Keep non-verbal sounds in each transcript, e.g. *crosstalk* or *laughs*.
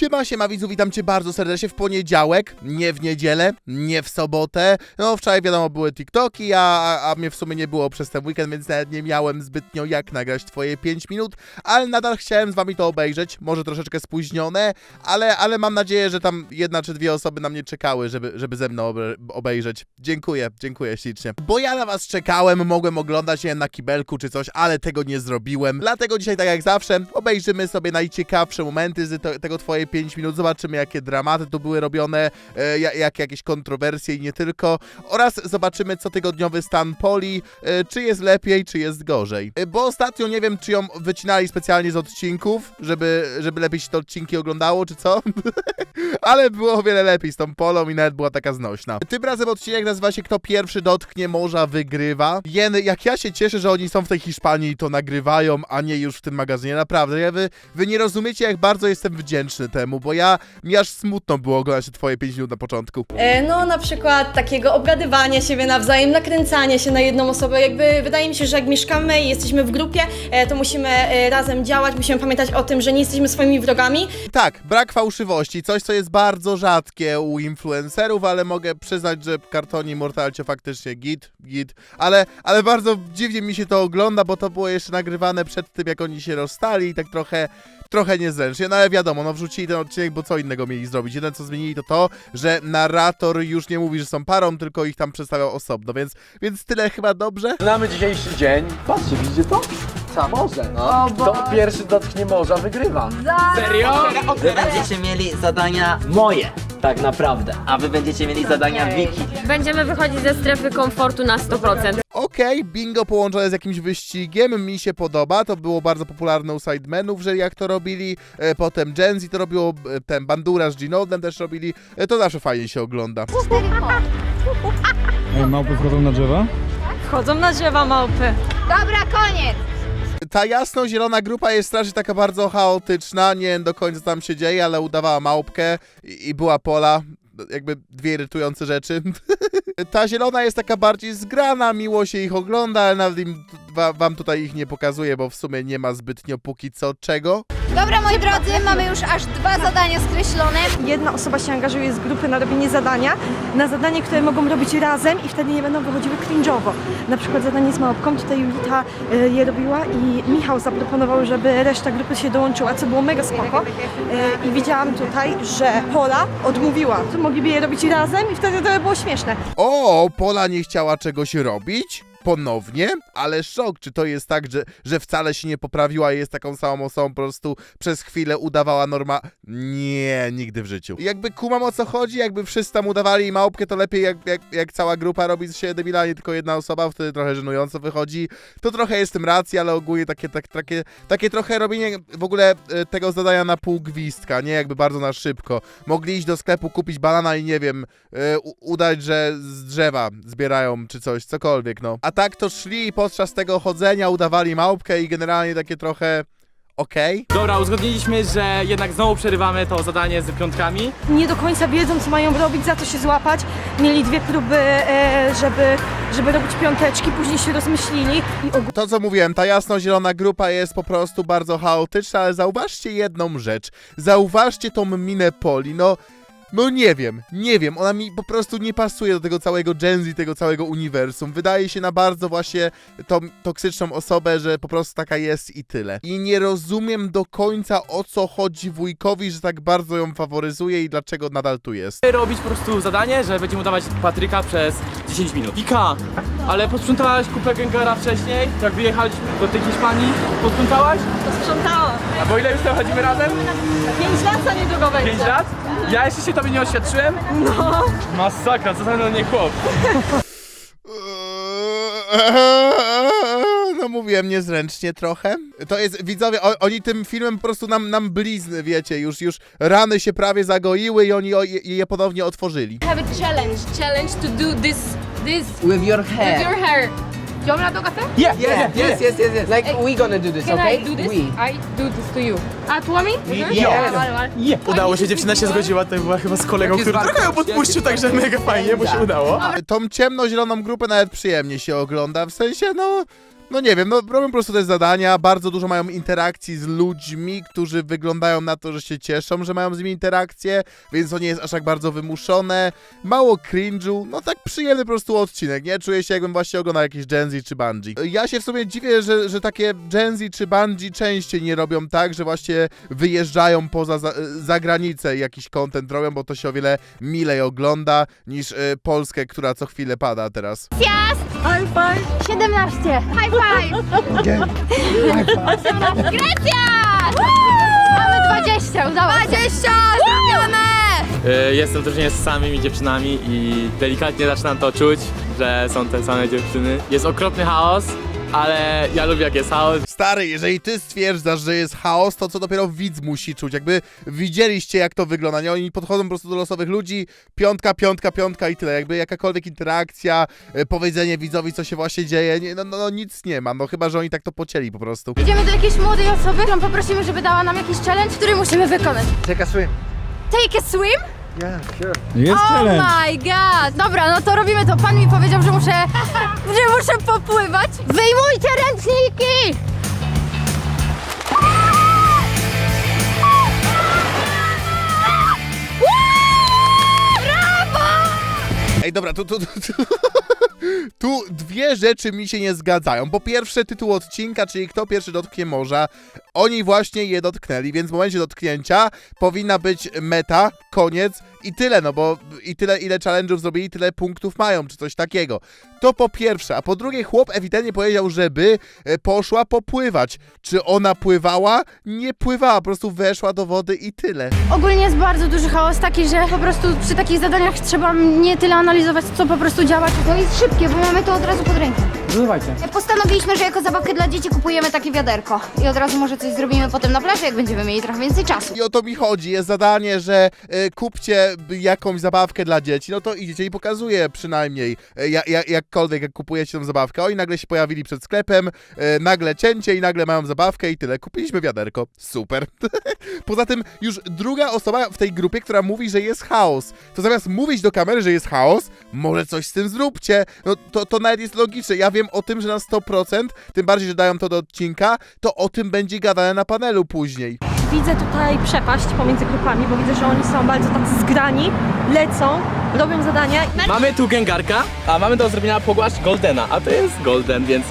Siema, siema widzu, witam cię bardzo serdecznie w poniedziałek, nie w niedzielę, nie w sobotę. No wczoraj wiadomo były TikToki, a, a, mnie w sumie nie było przez ten weekend, więc nawet nie miałem zbytnio jak nagrać twoje 5 minut, ale nadal chciałem z wami to obejrzeć, może troszeczkę spóźnione, ale, ale mam nadzieję, że tam jedna czy dwie osoby na mnie czekały, żeby, żeby ze mną obe- obejrzeć. Dziękuję, dziękuję ślicznie. Bo ja na was czekałem, mogłem oglądać je na kibelku czy coś, ale tego nie zrobiłem. Dlatego dzisiaj, tak jak zawsze, obejrzymy sobie najciekawsze momenty z tego twoje 5 minut, zobaczymy jakie dramaty tu były robione, e, ja- jak jakieś kontrowersje i nie tylko, oraz zobaczymy cotygodniowy stan Poli, e, czy jest lepiej, czy jest gorzej. E, bo ostatnio nie wiem, czy ją wycinali specjalnie z odcinków, żeby, żeby lepiej się te odcinki oglądało, czy co? *laughs* ale było o wiele lepiej z tą Polą i nawet była taka znośna. Tym razem odcinek nazywa się Kto pierwszy dotknie morza wygrywa. Jeny, jak ja się cieszę, że oni są w tej Hiszpanii i to nagrywają, a nie już w tym magazynie. Naprawdę, wy, wy nie rozumiecie, jak bardzo jestem wdzięczny temu, bo ja, mi aż smutno było oglądać te twoje 5 minut na początku. E, No, na przykład takiego obgadywania siebie nawzajem, nakręcania się na jedną osobę. Jakby wydaje mi się, że jak mieszkamy i jesteśmy w grupie, e, to musimy e, razem działać, musimy pamiętać o tym, że nie jesteśmy swoimi wrogami. Tak, brak fałszywości, coś co jest bardzo rzadkie u influencerów, ale mogę przyznać, że kartoni Mortalcie faktycznie git, git, ale, ale bardzo dziwnie mi się to ogląda, bo to było jeszcze nagrywane przed tym, jak oni się rozstali i tak trochę, trochę niezręcznie, no ale wiadomo, no wrzucili ten odcinek, bo co innego mieli zrobić. Jedyne co zmienili to to, że narrator już nie mówi, że są parą, tylko ich tam przedstawiał osobno, więc, więc tyle chyba dobrze. Znamy dzisiejszy dzień. Patrzcie, widzicie to? Sam morze, no. Kto pierwszy dotknie morza, wygrywa. Serio? Wy będziecie mieli zadania moje, tak naprawdę, a wy będziecie mieli zadania Wiki. Będziemy wychodzić ze strefy komfortu na 100%. Okej, bingo połączone z jakimś wyścigiem, mi się podoba, to było bardzo popularne u Sidemenów, że jak to robili, e, potem Gen Z to robiło, e, ten Bandura z Ginodem też robili, e, to zawsze fajnie się ogląda. Ej, małpy wchodzą na drzewa? Wchodzą na drzewa małpy. Dobra, koniec! Ta jasno-zielona grupa jest strasznie taka bardzo chaotyczna, nie wiem do końca co tam się dzieje, ale udawała małpkę i, i była pola, jakby dwie irytujące rzeczy. *laughs* Ta zielona jest taka bardziej zgrana, miło się ich ogląda, ale nawet im, wa, wam tutaj ich nie pokazuję, bo w sumie nie ma zbytnio póki co czego. Dobra, moi drodzy, mamy już aż dwa zadania skreślone. jedna osoba się angażuje z grupy na robienie zadania, na zadanie, które mogą robić razem i wtedy nie będą wychodziły cringe'owo. Na przykład zadanie z małpką, tutaj Julita y, je robiła i Michał zaproponował, żeby reszta grupy się dołączyła, co było mega spoko. Y, I widziałam tutaj, że Pola odmówiła, to mogliby je robić razem i wtedy to by było śmieszne. O, Pola nie chciała czegoś robić? Ponownie? Ale szok, czy to jest tak, że, że wcale się nie poprawiła i jest taką samą osobą, po prostu przez chwilę udawała norma... Nie, nigdy w życiu. Jakby kumam o co chodzi, jakby wszyscy tam udawali małpkę, to lepiej jak, jak, jak cała grupa robi z siebie debila, nie tylko jedna osoba, wtedy trochę żenująco wychodzi. To trochę jest tym racji, ale ogólnie takie, tak, takie, takie trochę robienie w ogóle e, tego zadania na pół gwizdka, nie jakby bardzo na szybko. Mogli iść do sklepu, kupić banana i nie wiem, e, udać, że z drzewa zbierają czy coś, cokolwiek, no. A tak to szli i podczas tego chodzenia udawali małpkę i generalnie takie trochę okej. Dobra, uzgodniliśmy, że jednak znowu przerywamy to zadanie z piątkami. Nie do końca wiedzą, co mają robić, za to się złapać. Mieli dwie próby, e, żeby, żeby robić piąteczki, później się rozmyślili i ogólnie To co mówiłem, ta jasno-zielona grupa jest po prostu bardzo chaotyczna, ale zauważcie jedną rzecz. Zauważcie tą minę Poli, no... No nie wiem, nie wiem, ona mi po prostu nie pasuje do tego całego Gen Z, tego całego uniwersum. Wydaje się na bardzo właśnie tą toksyczną osobę, że po prostu taka jest i tyle. I nie rozumiem do końca o co chodzi wujkowi, że tak bardzo ją faworyzuje i dlaczego nadal tu jest. Robić po prostu zadanie, że będziemy udawać Patryka przez 10 minut. Wika, ale posprzątałaś kupę gęgara wcześniej, jak wyjechaliśmy do tej Hiszpanii? Posprzątałaś? Sprzątałam. A bo ile już tam chodzimy razem? Pięć lat za niedługo będzie. 5 lat? Ja jeszcze się tobie nie oświadczyłem? No. Masakra, co za mnie chłop. No mówiłem niezręcznie trochę. To jest, widzowie, o, oni tym filmem po prostu nam, nam blizny, wiecie, już, już rany się prawie zagoiły i oni o, je, je ponownie otworzyli. Have a challenge. Challenge to do this, this With your with hair. your hair. Do you want to do café? Yeah, Yeah, yes, yes, yes, yes. Like we gonna do this, Can okay? I do this? We. I do this to you. A tu mi? Yeah. Vale, vale. Udało się, dziewczyna się zgodziła, to była chyba z kolegą, który trochę ją podpuścił, także mega fajnie, bo się udało. Tą ciemno-zieloną grupę nawet przyjemnie się ogląda, w sensie, no... No nie wiem, no robią po prostu te zadania, bardzo dużo mają interakcji z ludźmi, którzy wyglądają na to, że się cieszą, że mają z nimi interakcje, więc to nie jest aż tak bardzo wymuszone. Mało cringe'u, no tak przyjemny po prostu odcinek, nie? Czuję się jakbym właśnie oglądał jakiś Gen Z czy Bungie. Ja się w sumie dziwię, że, że takie Gen Z czy Bungie częściej nie robią tak, że właśnie wyjeżdżają poza za, za granicę i jakiś content robią, bo to się o wiele milej ogląda niż y, Polskę, która co chwilę pada teraz. 17. High five. Grecja! Mamy 20, udało 20, zrobione! E, Jestem drużynie z samymi dziewczynami i delikatnie zaczynam to czuć, że są te same dziewczyny. Jest okropny chaos, ale ja lubię jak jest chaos. Stary, jeżeli ty stwierdzasz, że jest chaos, to co dopiero widz musi czuć. Jakby widzieliście, jak to wygląda. Nie, oni podchodzą po prostu do losowych ludzi, piątka, piątka, piątka i tyle. Jakby jakakolwiek interakcja, e, powiedzenie widzowi, co się właśnie dzieje, nie, no, no, no nic nie ma. No chyba, że oni tak to pocięli po prostu. Idziemy do jakiejś młodej osoby, którą poprosimy, żeby dała nam jakiś challenge, który musimy wykonać. Take a swim. Take a swim? Yeah, sure. Jest Oh challenge. my god! Dobra, no to robimy to. Pan mi powiedział, że muszę, że muszę popływać. Wyjmujcie ręczniki! Ej, dobra, tu, tu, tu, tu, tu dwie rzeczy mi się nie zgadzają. Po pierwsze, tytuł odcinka, czyli kto pierwszy dotknie morza. Oni właśnie je dotknęli, więc w momencie dotknięcia powinna być meta, koniec i tyle, no bo i tyle, ile challenge'ów zrobili, tyle punktów mają, czy coś takiego. To po pierwsze, a po drugie, chłop ewidentnie powiedział, żeby e, poszła popływać. Czy ona pływała? Nie pływała, po prostu weszła do wody i tyle. Ogólnie jest bardzo duży chaos taki, że po prostu przy takich zadaniach trzeba nie tyle analizować, co po prostu działać. To jest szybkie, bo mamy to od razu pod ręką. Dawajcie. Postanowiliśmy, że jako zabawkę dla dzieci kupujemy takie wiaderko. I od razu może coś zrobimy potem na plaży, jak będziemy mieli trochę więcej czasu. I o to mi chodzi. Jest zadanie, że e, kupcie jakąś zabawkę dla dzieci. No to idziecie i pokazuje przynajmniej, e, ja, ja, jakkolwiek, jak kupujecie tą zabawkę. Oni nagle się pojawili przed sklepem, e, nagle cięcie i nagle mają zabawkę i tyle. Kupiliśmy wiaderko. Super. *laughs* Poza tym już druga osoba w tej grupie, która mówi, że jest chaos. To zamiast mówić do kamery, że jest chaos, może coś z tym zróbcie. No to, to nawet jest logiczne. Ja wiem o tym, że na 100%, tym bardziej, że dają to do odcinka, to o tym będzie gadane na panelu później. Widzę tutaj przepaść pomiędzy grupami, bo widzę, że oni są bardzo tacy zgrani, lecą, robią zadania. Mamy tu gęgarka, a mamy do zrobienia pogłaszcz Goldena, a to jest Golden, więc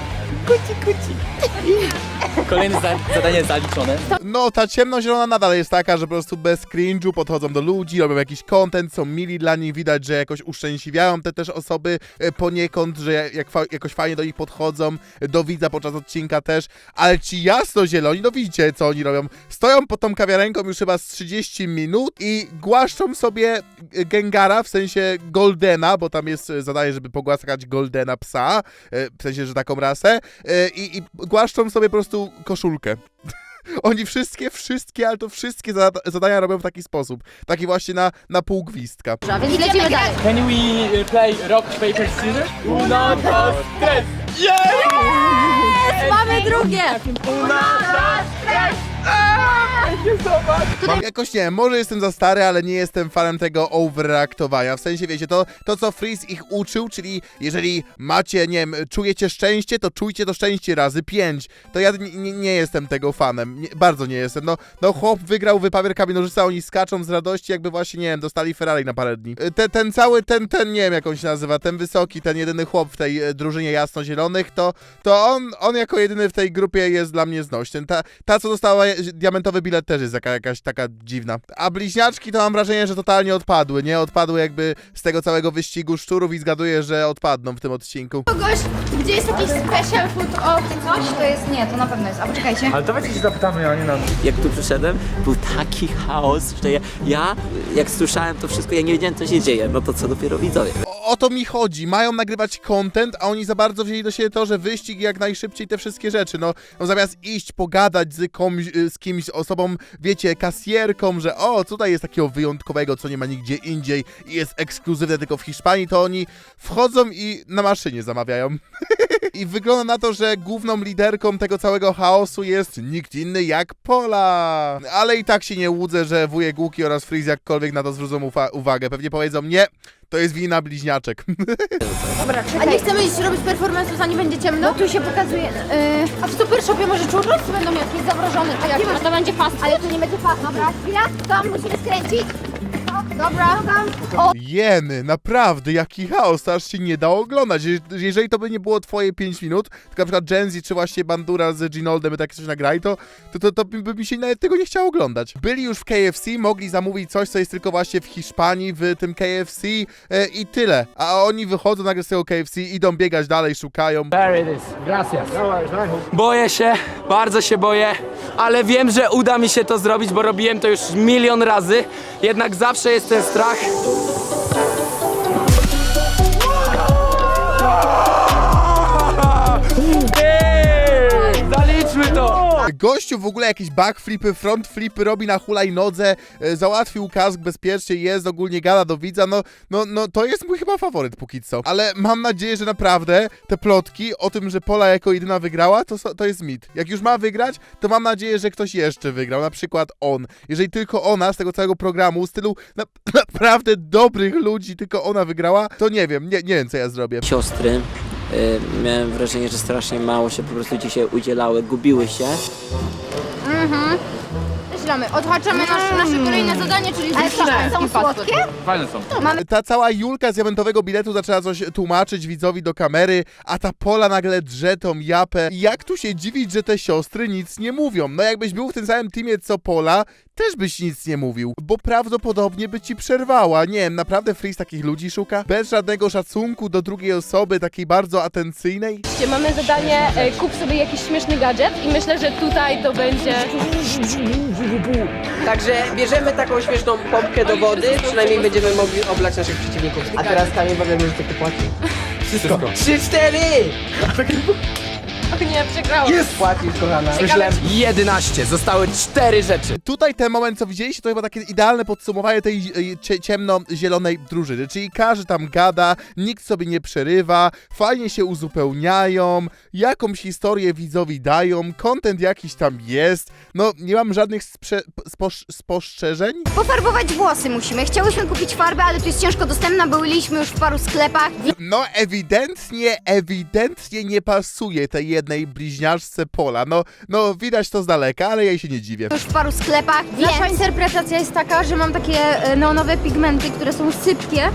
kuci kuci. *laughs* Kolejne za zadanie zaliczone. No, ta ciemnozielona nadal jest taka, że po prostu bez cringe'u podchodzą do ludzi, robią jakiś content, są mili dla nich, widać, że jakoś uszczęśliwiają te też osoby e, poniekąd, że jak, fa- jakoś fajnie do nich podchodzą, e, do widza podczas odcinka też, ale ci jasnozieloni, no widzicie, co oni robią. Stoją pod tą kawiarenką już chyba z 30 minut i głaszczą sobie e, Gengara, w sensie Goldena, bo tam jest zadanie, żeby pogłaskać Goldena psa, w sensie, że taką rasę, i, i głaszczą sobie po prostu koszulkę. *laughs* Oni wszystkie, wszystkie, ale to wszystkie zada zadania robią w taki sposób. Taki właśnie na, na pół gwizdka. Więc lecimy dalej. Can we uh, play rock, paper, scissors? Uno, dos, tres! Yeah! Mamy drugie! Uno, dos, tres! Mam jakoś nie może jestem za stary, ale nie jestem fanem tego overreaktowania. W sensie, wiecie, to, to co Freeze ich uczył, czyli jeżeli macie, nie wiem, czujecie szczęście, to czujcie to szczęście razy pięć. To ja nie, jestem tego fanem. Nie, bardzo nie jestem. No, no chłop wygrał wypawier nożyca, oni skaczą z radości, jakby właśnie, nie wiem, dostali Ferrari na parę dni. Te, ten cały, ten, ten, nie wiem jak on się nazywa, ten wysoki, ten jedyny chłop w tej e, drużynie jasnozielonych, to, to on, on jako jedyny w tej grupie jest dla mnie znośny. Ta, ta co dostała diamentowy bilet też jest jaka, jakaś taka dziwna. A bliźniaczki to mam wrażenie, że totalnie odpadły, nie? Odpadły jakby z tego całego wyścigu szczurów i zgaduję, że odpadną w tym odcinku. Kogoś, gdzie jest jakiś special food o coś, to jest, nie, to na pewno jest. A poczekajcie. Ale dawajcie się zapytamy, a nie nam. Jak tu przyszedłem, był taki chaos, że ja, ja jak słyszałem to wszystko, ja nie wiedziałem co się dzieje, no to co dopiero widzowie. O, o to mi chodzi. Mają nagrywać content, a oni za bardzo wzięli do siebie to, że wyścig i jak najszybciej te wszystkie rzeczy. No, no zamiast iść, pogadać z, komś, y, z kimś, osobą, wiecie, kasjerką, że o, tutaj jest takiego wyjątkowego, co nie ma nigdzie indziej i jest ekskluzywne tylko w Hiszpanii, to oni wchodzą i na maszynie zamawiają. *laughs* I wygląda na to, że główną liderką tego całego chaosu jest nikt inny jak Pola. Ale i tak się nie łudzę, że wujek Łuki oraz Freeze jakkolwiek na to zwrócą uwagę. Pewnie powiedzą, nie, To jest wina bliźniaczek. *laughs* A nie chcemy iść robić performance'u, zanim będzie ciemno? No tu się pokazuje. Yy, a w Super Shopie może churros będą jakieś zamrożone? A jak No to będzie fast Ale tu nie będzie fast. Dobra, chwila, tam musimy skręcić. Dobra. O, Jeny, naprawdę, jaki chaos, to aż się nie da oglądać. Je- Jeżeli to by nie było twoje 5 minut, tylko na przykład Gen Z czy właśnie Bandura z Ginoldem by takie coś nagrali, to, to, to, to by by mi się nawet tego nie chciało oglądać. Byli już w KFC, mogli zamówić coś, co jest tylko właśnie w Hiszpanii, w tym KFC e, i tyle. A oni wychodzą nagle z tego KFC, idą biegać dalej, szukają. There it is. Gracias. Boję się, bardzo się boję, ale wiem, że uda mi się to zrobić, bo robiłem to już milion razy. Jednak zawsze jest ten strach. Gościu w ogóle jakieś backflipy, frontflipy robi na hulajnodze, e, załatwił kask bezpiecznie, jest, ogólnie gada do widza, no, no, no to jest mój chyba faworyt póki co. Ale mam nadzieję, że naprawdę te plotki o tym, że Pola jako jedyna wygrała, to, to jest mit. Jak już ma wygrać, to mam nadzieję, że ktoś jeszcze wygrał, na przykład on. Jeżeli tylko ona z tego całego programu, z tylu na, *clears throat* naprawdę dobrych ludzi, tylko ona wygrała, to nie wiem, nie, nie wiem co ja zrobię. Siostry, miałem wrażenie, że strasznie mało się po prostu dzisiaj udzielały, gubiły się. Zaczynamy. Odhaczamy nasze, nasze kolejne zadanie, czyli zniszczone. Są słodkie? Fajne są. Ta cała Julka z diamentowego biletu zaczęła coś tłumaczyć widzowi do kamery, a ta Pola nagle drze tą japę. Jak tu się dziwić, że te siostry nic nie mówią? No jakbyś był w tym samym teamie co Pola, też byś nic nie mówił, bo prawdopodobnie by ci przerwała. Nie wiem, naprawdę Freeze takich ludzi szuka? Bez żadnego szacunku do drugiej osoby, takiej bardzo atencyjnej? Mamy zadanie, e, kup sobie jakiś śmieszny gadżet i myślę, że tutaj to będzie... *laughs* Także bierzemy taką śmieszną pompkę do wody, przynajmniej będziemy mogli oblać naszych przeciwników. A teraz Kamil powiem, że ty płaci. Wszystko. Trzy, cztery! Nie, przegrałam. Płacisz, kochana. Myślę 11, zostały 4 rzeczy. Tutaj ten moment, co widzieliście, to chyba takie idealne podsumowanie tej e, cie, ciemno-zielonej drużyny. Czyli każdy tam gada, nikt sobie nie przerywa, fajnie się uzupełniają, jakąś historię widzowi dają, content jakiś tam jest. No, nie mam żadnych sprze- sposz- spostrzeżeń. Pofarbować włosy musimy. Chciałyśmy kupić farbę, ale tu jest ciężko dostępna, byliśmy już w paru sklepach. No, ewidentnie, ewidentnie nie pasuje tej jednej bliźniaczce Pola. No, no, widać to z daleka, ale ja jej się nie dziwię. Już w paru sklepach. Nasza interpretacja jest taka, że mam takie e, neonowe pigmenty, które są sypkie.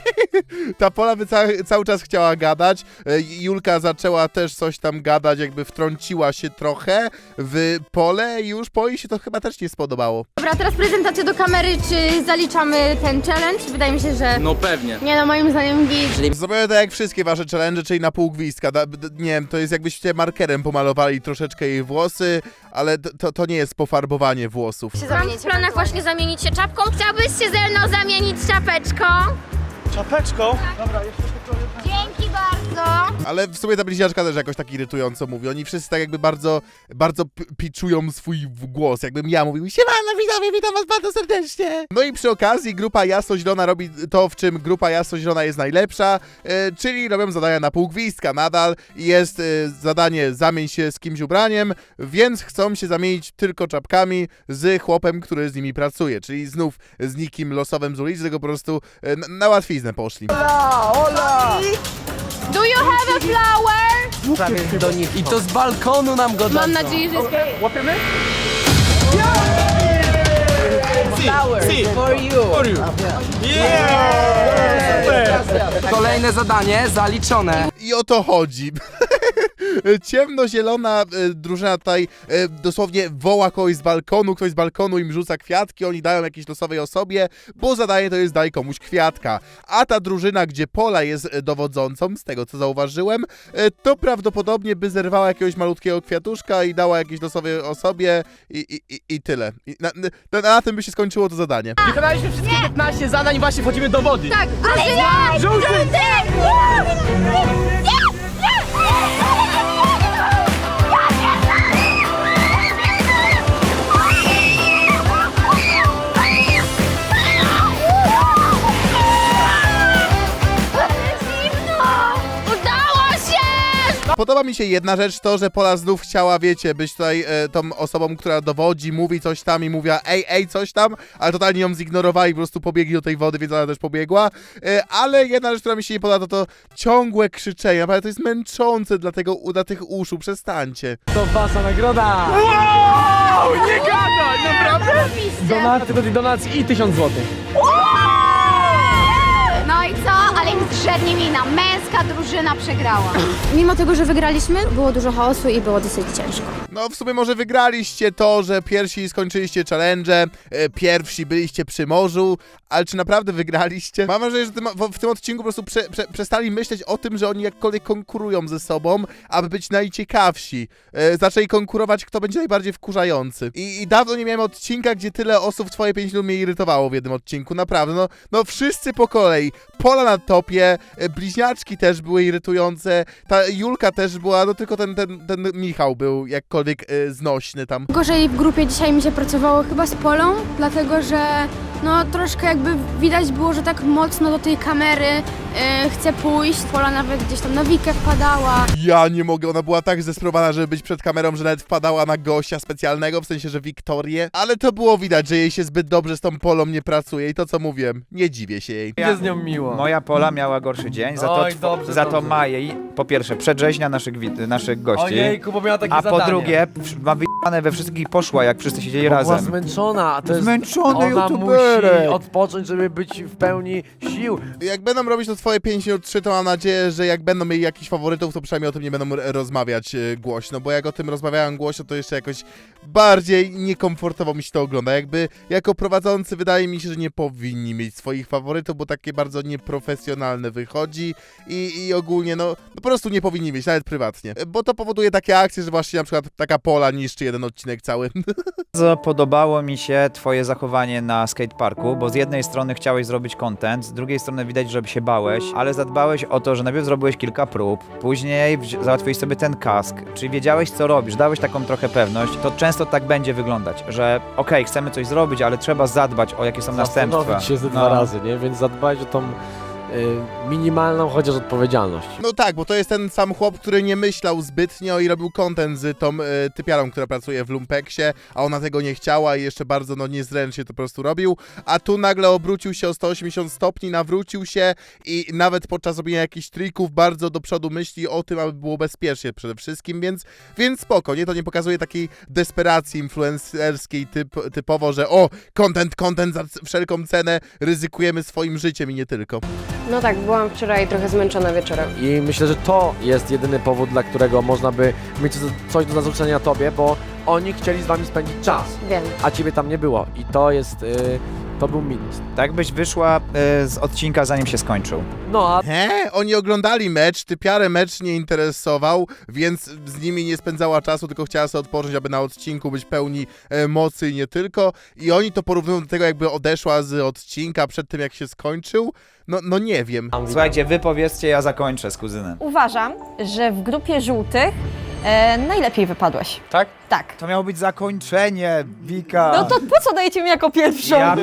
*laughs* Ta Pola by ca- cały czas chciała gadać. E, Julka zaczęła też coś tam gadać, jakby wtrąciła się trochę w pole i już po jej się to chyba też nie spodobało. Dobra, teraz prezentacja do kamery. Czy zaliczamy ten challenge? Wydaje mi się, że... No pewnie. Nie no, moim zdaniem git. Zrobiłem to jak wszystkie wasze challenge, czyli na pół gwizdka. Da, d- nie wiem, to jest jakbyście markerem pomalowali troszeczkę jej włosy, ale to, to, to nie jest pofarbowanie włosów. Mam w planach właśnie zamienić się czapką. Chciałbyś się ze mną zamienić czapeczką? Czapeczką? Dzięki bardzo. Ale w sumie ta bliźniaczka też jakoś tak irytująco mówi. Oni wszyscy tak jakby bardzo, bardzo p- piczują swój w- głos. Jakbym ja mówił, siemano widzowie, witam was bardzo serdecznie. No i przy okazji grupa Jasno-Zielona robi to, w czym grupa Jasno-Zielona jest najlepsza, e, czyli robią zadania na pół gwizdka nadal. I Jest e, zadanie zamień się z kimś ubraniem, więc chcą się zamienić tylko czapkami z chłopem, który z nimi pracuje. Czyli znów z nikim losowym z ulicy, tylko po prostu e, na, na łatwiznę poszli. Do you have a flower? Prawie do nich. I to z balkonu nam go Mam dadzą. nadzieję, że jest... Łapiemy? Flowers for you. Kolejne zadanie zaliczone. I o to chodzi. *laughs* Ciemnozielona e, drużyna tutaj e, dosłownie woła kogoś z balkonu, ktoś z balkonu im rzuca kwiatki, oni dają jakiejś losowej osobie, bo zadanie to jest daj komuś kwiatka. A ta drużyna, gdzie Pola jest e, dowodzącą, z tego co zauważyłem, e, to prawdopodobnie by zerwała jakiegoś malutkiego kwiatuszka i dała jakiejś losowej osobie i, i, i, i tyle. I na, na, na tym by się skończyło to zadanie. Wykonaliśmy wszystkie 15 zadań, właśnie wchodzimy do wody. Tak, ale ja! Żółty! Podoba podoba mi się jedna rzecz, to, że Pola znów chciała, wiecie, być tutaj e, tą osobą, która dowodzi, mówi coś tam i mówiła ej, ej, coś tam, ale totalnie ją zignorowali i po prostu pobiegli do tej wody, więc ona też pobiegła. E, ale jedna rzecz, która mi się nie podoba, to to ciągłe krzyczenie. Naprawdę to jest męczące dla, tego, dla tych uszu, przestańcie. To wasza nagroda! Wow, nie gadaj, naprawdę? Donaty do tej donacji i 1000 złotych. No i co? Ale nic żadnie mina. Drużyna przegrała. Mimo tego, że wygraliśmy, było dużo chaosu i było dosyć ciężko. No w sumie może wygraliście to, że pierwsi skończyliście challenge, e, pierwsi byliście przy morzu, ale czy naprawdę wygraliście? Mam wrażenie, że w tym odcinku po prostu prze, prze, przestali myśleć o tym, że oni jakkolwiek konkurują ze sobą, aby być najciekawsi. E, zaczęli konkurować, kto będzie najbardziej wkurzający. I, I dawno nie miałem odcinka, gdzie tyle osób w twoje 5 minut mnie irytowało w jednym odcinku, naprawdę. No, no wszyscy po kolei. Pola na topie, e, bliźniaczki też były irytujące, ta Julka też była, no tylko ten, ten, ten Michał był jakkolwiek e, znośny tam. Gorzej w grupie dzisiaj mi się pracowało chyba z Polą, dlatego że no troszkę jakby widać było, że tak mocno do tej kamery e, chce pójść. Pola nawet gdzieś tam na wikę wpadała. Ja nie mogę, ona była tak zdesperowana, żeby być przed kamerą, że nawet wpadała na gościa specjalnego, w sensie, że Wiktorię, ale to było widać, że jej się zbyt dobrze z tą Polą nie pracuje i to co mówiłem, nie dziwię się jej. Będzie z nią miło. Moja Pola miała gorszy dzień, za to, Oj, dobrze, za to dobrze. ma jej, po pierwsze, przedrzeźnia naszych, naszych gości, Ojejku, bo miała takie a po zadanie. drugie, ma wyjebane we wszystkich i poszła, jak wszyscy siedzieli Bo Była razem. zmęczona, a to jest... Zmęczony Ona musi youtuberek. odpocząć, żeby być w pełni sił. Jak będą robić to twoje 5 minut 3, to mam nadzieję, że jak będą mieli jakichś faworytów, to przynajmniej o tym nie będą r- rozmawiać e, głośno, bo jak o tym rozmawiałem głośno, to jeszcze jakoś bardziej niekomfortowo mi się to ogląda. Jakby jako prowadzący wydaje mi się, że nie powinni mieć swoich faworytów, bo takie bardzo nieprofesjonalne wychodzi i, i ogólnie no, no po prostu nie powinni mieć, nawet prywatnie. E, Bo to powoduje takie akcje, że właśnie na przykład taka pola niszczy jeden odcinek cały. *laughs* Bardzo podobało mi się twoje zachowanie na skateparku, bo z jednej strony chciałeś zrobić content, z drugiej strony widać, że się bałeś, ale zadbałeś o to, że najpierw zrobiłeś kilka prób, później załatwiłeś sobie ten kask, czyli wiedziałeś co robisz, dałeś taką trochę pewność, to często tak będzie wyglądać, że okej, chcemy coś zrobić, ale trzeba zadbać o jakie są następstwa. Zastanowić się ze dwa No. razy, nie? Więc zadbać o tą minimalną chociaż odpowiedzialność. No tak, bo to jest ten sam chłop, który nie myślał zbytnio i robił content z tą e, typiarą, która pracuje w Lumpeksie, a ona tego nie chciała i jeszcze bardzo no niezręcznie to po prostu robił, a tu nagle obrócił się o 180 stopni, nawrócił się i nawet podczas robienia jakichś trików bardzo do przodu myśli o tym, aby było bezpiecznie przede wszystkim, więc, więc spoko, nie? To nie pokazuje takiej desperacji influencerskiej typ, typowo, że o, content, content za wszelką cenę, ryzykujemy swoim życiem i nie tylko. No tak, byłam wczoraj trochę zmęczona wieczorem. I myślę, że to jest jedyny powód, dla którego można by mieć coś do zarzucenia tobie, bo oni chcieli z wami spędzić czas, Wiem. a ciebie tam nie było. I to jest, y, to był minus. Tak byś wyszła y, z odcinka zanim się skończył. No a He? Oni oglądali mecz, typiarę mecz nie interesował, więc z nimi nie spędzała czasu, tylko chciała sobie odpocząć, aby na odcinku być pełni e, mocy i nie tylko. I oni to porównują do tego, jakby odeszła z odcinka przed tym, jak się skończył. No, no nie wiem. Słuchajcie, wy powiedzcie, ja zakończę z kuzynem. Uważam, że w grupie żółtych e, najlepiej wypadłeś. tak? Tak. To miało być zakończenie, Wika. No to po co dajecie mi jako pierwszą? Ja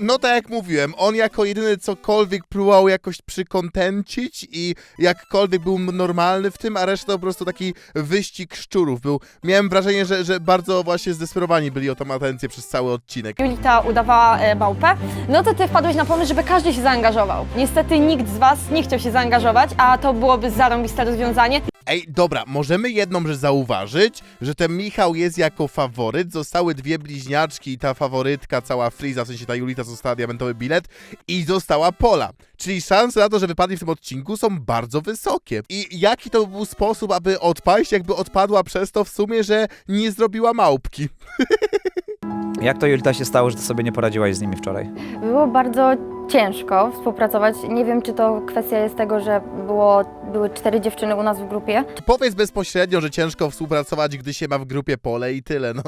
No tak jak mówiłem, on jako jedyny cokolwiek próbował jakoś przykontencić i jakkolwiek był normalny w tym, a reszta to po prostu taki wyścig szczurów był. Miałem wrażenie, że, że bardzo właśnie zdesperowani byli o tą atencję przez cały odcinek. Julita udawała e, małpę, no to ty wpadłeś na pomysł, żeby każdy się zaangażował. Niestety nikt z was nie chciał się zaangażować, a to byłoby zarąbiste rozwiązanie. Ej, dobra, możemy jedną rzecz zauważyć, że ten Michał jest jako faworyt, zostały dwie bliźniaczki i ta faworytka, cała Friza, w sensie ta Julita została diamentowy bilet i została Pola. Czyli szanse na to, że wypadli w tym odcinku są bardzo wysokie. I jaki to był sposób, aby odpaść, jakby odpadła przez to w sumie, że nie zrobiła małpki? *laughs* Jak to, Julita, się stało, że ty sobie nie poradziłaś z nimi wczoraj? Było bardzo ciężko współpracować. Nie wiem, czy to kwestia jest tego, że było, były cztery dziewczyny u nas w grupie. Powiedz bezpośrednio, że ciężko współpracować, gdy się ma w grupie pole i tyle, no.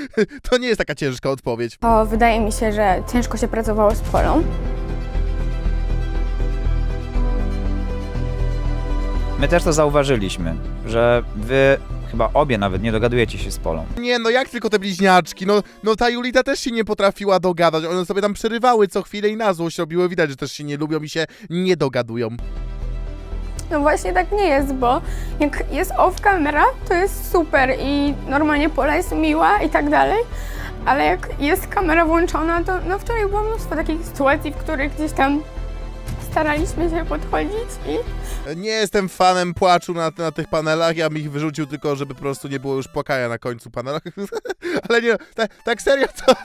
*laughs* To nie jest taka ciężka odpowiedź. O, wydaje mi się, że ciężko się pracowało z Polą. My też to zauważyliśmy, że wy chyba obie nawet nie dogadujecie się z Polą. Nie, no jak tylko te bliźniaczki, no, no ta Julita też się nie potrafiła dogadać, one sobie tam przerywały co chwilę i na złość robiły, widać, że też się nie lubią i się nie dogadują. No właśnie tak nie jest, bo jak jest off kamera, to jest super i normalnie Pola jest miła i tak dalej. Ale jak jest kamera włączona, to no wczoraj było mnóstwo takich sytuacji, w których gdzieś tam staraliśmy się podchodzić i Nie jestem fanem płaczu na, na tych panelach, ja bym ich wyrzucił tylko, żeby po prostu nie było już płakania na końcu panela. *laughs* Ale nie, tak, tak serio to... *laughs*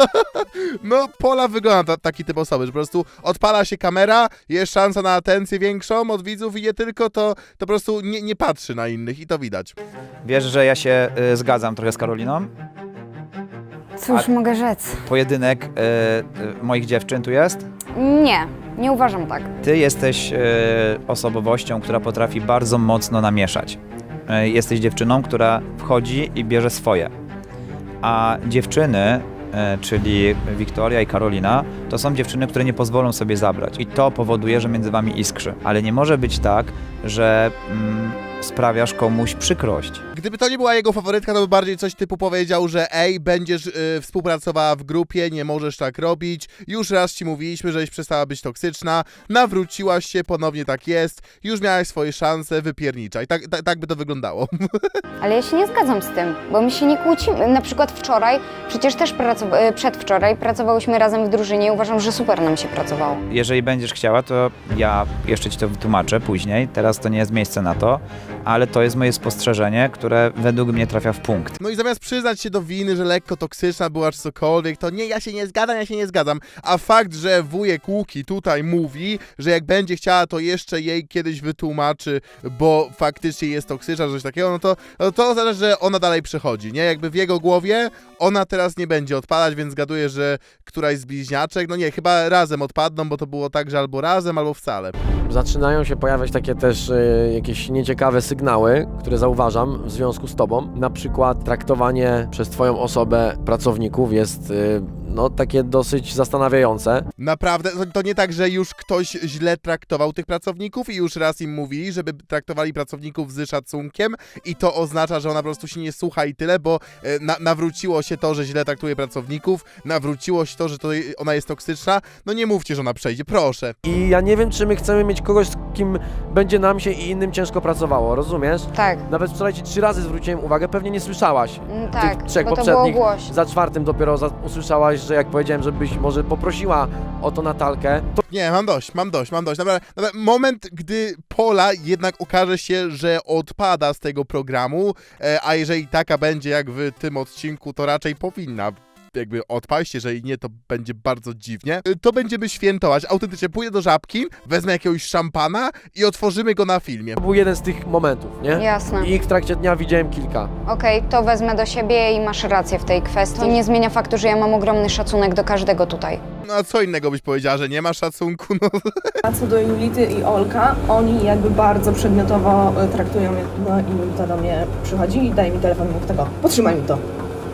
No, Pola wygląda ta, taki typ osoby, że po prostu odpala się kamera, jest szansa na atencję większą od widzów i nie tylko, to, to po prostu nie, nie patrzy na innych i to widać. Wiesz, że ja się y, zgadzam trochę z Karoliną? Cóż mogę rzec? Pojedynek y, y, moich dziewczyn tu jest? Nie, nie uważam tak. Ty jesteś y, osobowością, która potrafi bardzo mocno namieszać. Y, jesteś dziewczyną, która wchodzi i bierze swoje. A dziewczyny, y, czyli Wiktoria i Karolina, to są dziewczyny, które nie pozwolą sobie zabrać. I to powoduje, że między wami iskrzy. Ale nie może być tak, że mm, sprawiasz komuś przykrość. Gdyby to nie była jego faworytka, to by bardziej coś typu powiedział, że ej, będziesz y, współpracowała w grupie, nie możesz tak robić, już raz ci mówiliśmy, żeś przestała być toksyczna, nawróciłaś się, ponownie tak jest, już miałaś swoje szanse, wypierniczaj. Tak, tak, tak by to wyglądało. *laughs* Ale ja się nie zgadzam z tym, bo my się nie kłócimy. Na przykład wczoraj, przecież też pracowa- e, przedwczoraj pracowałyśmy razem w drużynie i uważam, że super nam się pracowało. Jeżeli będziesz chciała, to ja jeszcze ci to wytłumaczę później. Teraz to nie jest miejsce na to, ale to jest moje spostrzeżenie, które według mnie trafia w punkt. No i zamiast przyznać się do winy, że lekko toksyczna była czy cokolwiek, to nie, ja się nie zgadzam, ja się nie zgadzam. A fakt, że wujek Łuki tutaj mówi, że jak będzie chciała, to jeszcze jej kiedyś wytłumaczy, bo faktycznie jest toksyczna, czy coś takiego, no to, no to oznacza, że ona dalej przechodzi, nie? Jakby w jego głowie ona teraz nie będzie odpadać, więc zgaduję, że któraś z bliźniaczek, no nie, chyba razem odpadną, bo to było tak, że albo razem, albo wcale. Zaczynają się pojawiać takie też e, jakieś nieciekawe sygnały, które zauważam w związku z tobą. Na przykład traktowanie przez twoją osobę pracowników jest e, no takie dosyć zastanawiające. Naprawdę, to, to nie tak, że już ktoś źle traktował tych pracowników i już raz im mówili, żeby traktowali pracowników z szacunkiem i to oznacza, że ona po prostu się nie słucha i tyle, bo e, na, nawróciło się to, że źle traktuje pracowników, nawróciło się to, że to ona jest toksyczna, no nie mówcie, że ona przejdzie, proszę. I ja nie wiem, czy my chcemy mieć kogoś, z kim będzie nam się i innym ciężko pracowało, rozumiesz? Tak, Nawet wczoraj ci trzy razy zwróciłem uwagę, pewnie nie słyszałaś. tak, Tych trzech bo to było poprzednich. głośno. Za czwartym dopiero za usłyszałaś, że jak powiedziałem, żebyś może poprosiła o to Natalkę, to Nie, mam dość, mam dość, mam dość. Naprawdę, naprawdę, moment, gdy Pola jednak okaże się, że odpada z tego programu, e, a jeżeli taka będzie jak w tym odcinku, to raczej powinna jakby odpaść, jeżeli nie, to będzie bardzo dziwnie. E, To będziemy świętować. Autentycznie pójdę do żabki, wezmę jakiegoś szampana i otworzymy go na filmie. to był jeden z tych momentów, nie? Jasne. I ich w trakcie dnia widziałem kilka. Okej, to wezmę do siebie i masz rację w tej kwestii. To nie zmienia faktu, że ja mam ogromny szacunek do każdego tutaj. No a co innego byś powiedziała, że nie ma szacunku? No. A co do Julity i Olka, oni jakby bardzo przedmiotowo e, traktują mnie, no i Julita do mnie przychodzi i daje mi telefon i mówi tego, potrzymaj mi to.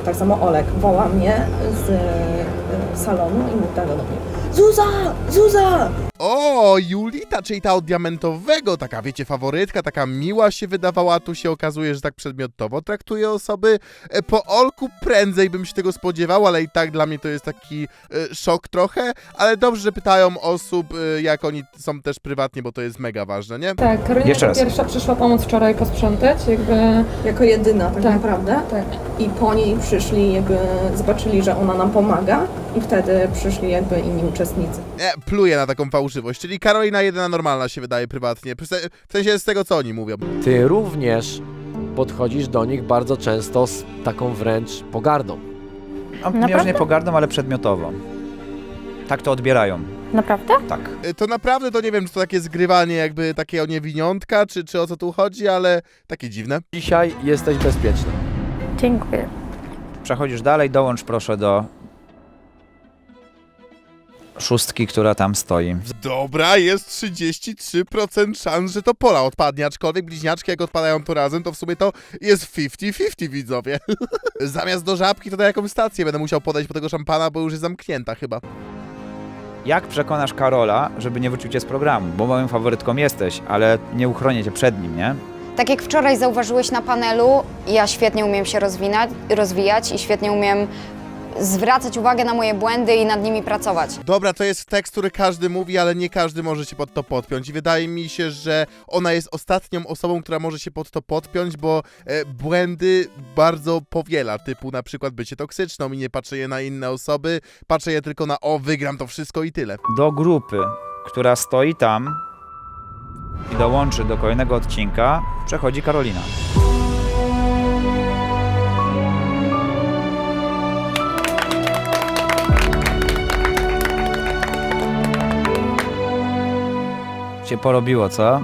Tak samo Olek woła mnie z e, salonu i mówi tego do mnie, Zuza, Zuza! O, Julita, czyli ta od diamentowego, taka wiecie, faworytka, taka miła się wydawała, a tu się okazuje, że tak przedmiotowo traktuje osoby. E, Po Olku prędzej bym się tego spodziewał, ale i tak dla mnie to jest taki e, szok trochę, ale dobrze, że pytają osób, e, jak oni są też prywatnie, bo to jest mega ważne, nie? Tak, Karolina Jeszcze raz. pierwsza przyszła pomóc wczoraj posprzątać, jakby... Jako jedyna tak, naprawdę. Tak. I po niej przyszli, jakby zobaczyli, że ona nam pomaga i wtedy przyszli jakby inni uczestnicy. E, pluję na taką fałszywość, czyli Karolina jedyna normalna się wydaje prywatnie, w se- w sensie z tego, co oni mówią. Ty również podchodzisz do nich bardzo często z taką wręcz pogardą. A już nie pogardą, ale przedmiotowo. Tak to odbierają. Naprawdę? Tak. E, To naprawdę to nie wiem, czy to takie zgrywanie jakby takiego niewiniątka, czy, czy o co tu chodzi, ale takie dziwne. Dzisiaj jesteś bezpieczny. Dziękuję. Przechodzisz dalej, dołącz proszę do szóstki, która tam stoi. Dobra, jest 33% szans, że to Pola odpadnie, aczkolwiek bliźniaczki jak odpadają to razem, to w sumie to jest 50-50 widzowie. *laughs* Zamiast do żabki to na jakąś stację będę musiał podejść po tego szampana, bo już jest zamknięta chyba. Jak przekonasz Karola, żeby nie wrócił cię z programu? Bo moją faworytką jesteś, ale nie uchronię cię przed nim, nie? Tak jak wczoraj zauważyłeś na panelu, ja świetnie umiem się rozwinać, rozwijać i świetnie umiem zwracać uwagę na moje błędy i nad nimi pracować. Dobra, to jest tekst, który każdy mówi, ale nie każdy może się pod to podpiąć. I wydaje mi się, że ona jest ostatnią osobą, która może się pod to podpiąć, bo e, błędy bardzo powiela, typu na przykład bycie toksyczną i nie patrzenie na inne osoby, patrzenie tylko na o, wygram to wszystko i tyle. Do grupy, która stoi tam i dołączy do kolejnego odcinka, przechodzi Karolina. Cię porobiło, co?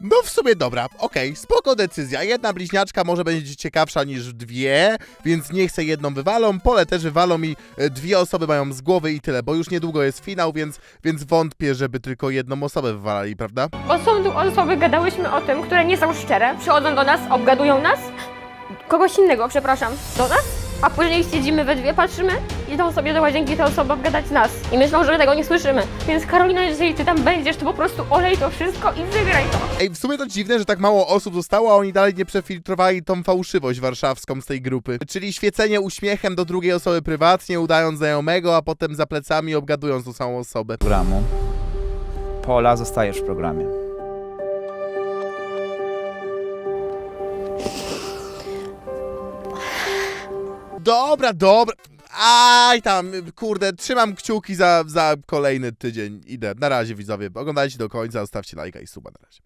No w sumie dobra, okej, spoko decyzja. Jedna bliźniaczka może będzie ciekawsza niż dwie, więc nie chcę jedną wywalą, pole też wywalą i e, dwie osoby mają z głowy i tyle, bo już niedługo jest finał, więc, więc wątpię, żeby tylko jedną osobę wywalali, prawda? Bo są tu osoby, gadałyśmy o tym, które nie są szczere, przychodzą do nas, obgadują nas, kogoś innego, przepraszam, do nas, a później siedzimy we dwie, patrzymy, idą sobie do łazienki te osoby obgadać nas i myślą, że tego nie słyszymy. Więc Karolina, jeżeli ty tam będziesz, to po prostu olej to wszystko i wygraj to. Ej, w sumie to dziwne, że tak mało osób zostało, a oni dalej nie przefiltrowali tą fałszywość warszawską z tej grupy. Czyli świecenie uśmiechem do drugiej osoby prywatnie, udając znajomego, a potem za plecami obgadując tą samą osobę. Programu. Pola, zostajesz w programie. Dobra, dobra. Aj tam, kurde, trzymam kciuki za, za kolejny tydzień. Idę. Na razie widzowie. Oglądajcie do końca, zostawcie lajka i suba na razie.